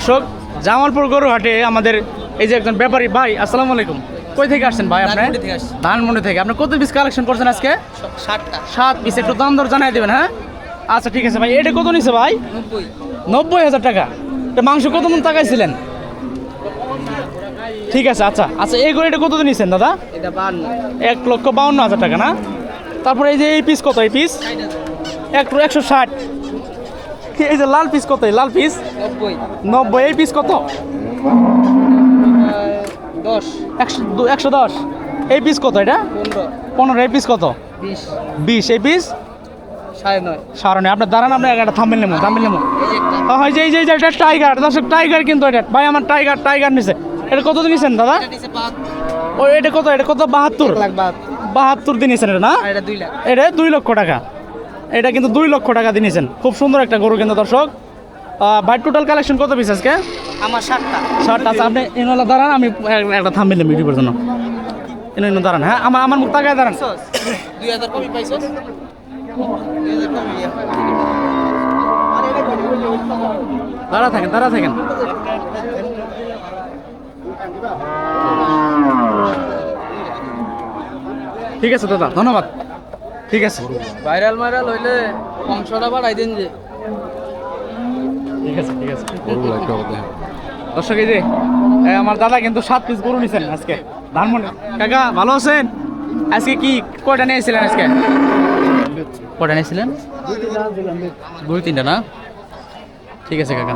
দর্শক জামালপুর গরু হাটে আমাদের এই যে একজন ব্যাপারী ভাই আসসালামু আলাইকুম। কই থেকে আসছেন ভাই আপনি? ধানমন্ডি থেকে আপনি কত পিস কালেকশন করছেন আজকে? ষাটটা সাত পিস একটু দাম দর জানাই দেবেন হ্যাঁ? আচ্ছা ঠিক আছে ভাই এটা কত নিছে ভাই? নব্বই। নব্বই হাজার টাকা। তো মাংস কত মন টাকাইছিলেন ঠিক আছে আচ্ছা আচ্ছা এই গরু এটা কত নিছেন দাদা? এটা বান্ন। এক লক্ষ বাউন্ন হাজার টাকা না? তারপরে এই যে এই পিস কত এই পিস এক একশো ষাট। এই যে লাল পিস কত? লাল পিস নব্বই। এই পিস কত? দশ। একশো একশো দশ। এই পিস কত এটা? পনেরো। এই পিস কত? বিশ। এই পিস সাড়ে নয়। সারণে আপনার দাঁড়ান আপনার একটা থাম্বেল নেব থাম্বেল নেব। হয় যে এই যে এই যে এটা টাইগার দর্শক টাইগার কিন্তু এটা। ভাই আমার টাইগার টাইগার নিছে। এটা কত দিন নিছেন দাদা? ও এটা কত? এটা কত? বাহাত্তর। বাহাত্তর। দিন নিছেন এটা না? এটা দুই লক্ষ টাকা। এটা কিন্তু দুই লক্ষ টাকা দিয়ে নিছেন খুব সুন্দর একটা গরু কিন্তু দর্শক। ভাই টোটাল কালেকশন কত পিস আজকে? আমার ষাটটা ষাট আছে। আপনি ইনওয়ালা দাঁড়ান আমি একটা থাম্বেল নেব ইউটিউবের জন্য। ইনো ইনো দাঁড়ান হ্যাঁ? আমার আমার মুখ তাকায় দাঁড়ান। দুই হাজার পাইছ দাঁড়া থাকেন দাঁড়া থাকেন। ঠিক আছে দাদা ধন্যবাদ। ঠিক আছে। ভাইরাল মাইরাল হইলে অংশটা বাড়াই দিন যে। ঠিক আছে ঠিক আছে। দর্শক এই যে আমার দাদা কিন্তু সাত পিস গরু নিছেন আজকে। ধানমন্ডি। কাকা ভালো আছেন? আজকে কি কয়টা নিয়েছিলেন আজকে? কয়টা নিয়েছিলেন? দুই তিনটা না? ঠিক আছে কাকা।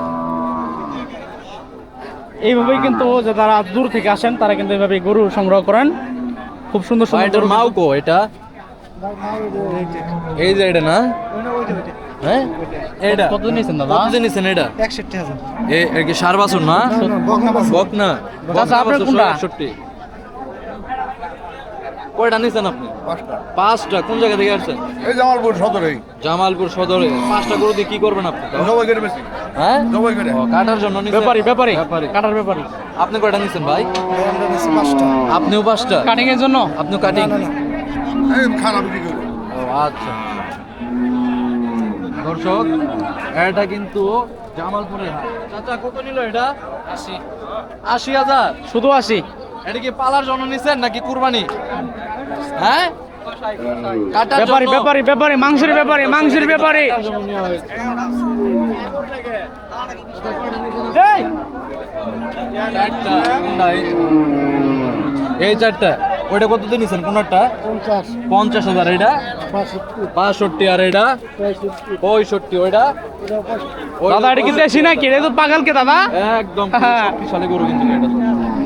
এইভাবেই কিন্তু যে তারা দূর থেকে আসেন তারা কিন্তু এইভাবে গরু সংগ্রহ করেন। খুব সুন্দর সুন্দর মাও কো এটা? এই যে এটা না? হ্যাঁ? এটা কত নিয়েছেন দাদা? কত নিছেন এটা? একষট্টি হাজার। এ এর কি সার বাছুর না? বক আচ্ছা, আপনার কোনটা? একষট্টি কয়টা নিছেন আপনি? পাঁচটা। কোন জায়গা থেকে আসছেন? এই জামালপুর সদরেই জামালপুর সদরে। পাঁচটা গরু দিয়ে কি করবেন আপনি? করে বেশি। হ্যাঁ? জবাই করে কাটার জন্য ব্যাপারি ব্যাপারি। ব্যাপারি। কাটার ব্যাপারি। আপনি কয়টা নিছেন ভাই? আপনিও পাঁচটা? কাটিং এর জন্য? আপনিও কাটিং খারাপ বিক্রি করে ও আচ্ছা। দর্শক এটা কিন্তু জামালপুরের হাট। চাচা কত নিল এটা? আশি। আশি হাজার? শুধু আসি এটা কি পালার জন্য নিছেন নাকি কুরবানি? হ্যাঁ? ব্যাপারি ব্যাপারি ব্যাপারি মাংসের ব্যাপারি মাংসের ব্যাপারি। এই! চারটা, ওইটা কত দিয়ে নিছেন? কোনটা? পঞ্চাশ। হাজার এটা বাষট্টি। আর এটা পঁয়ষট্টি। ওইটা দাদা এটা কি দেশি নাকি? এটা তো পাগল কে দাদা? একদম। শক্তিশালী গরু কিন্তু এটা।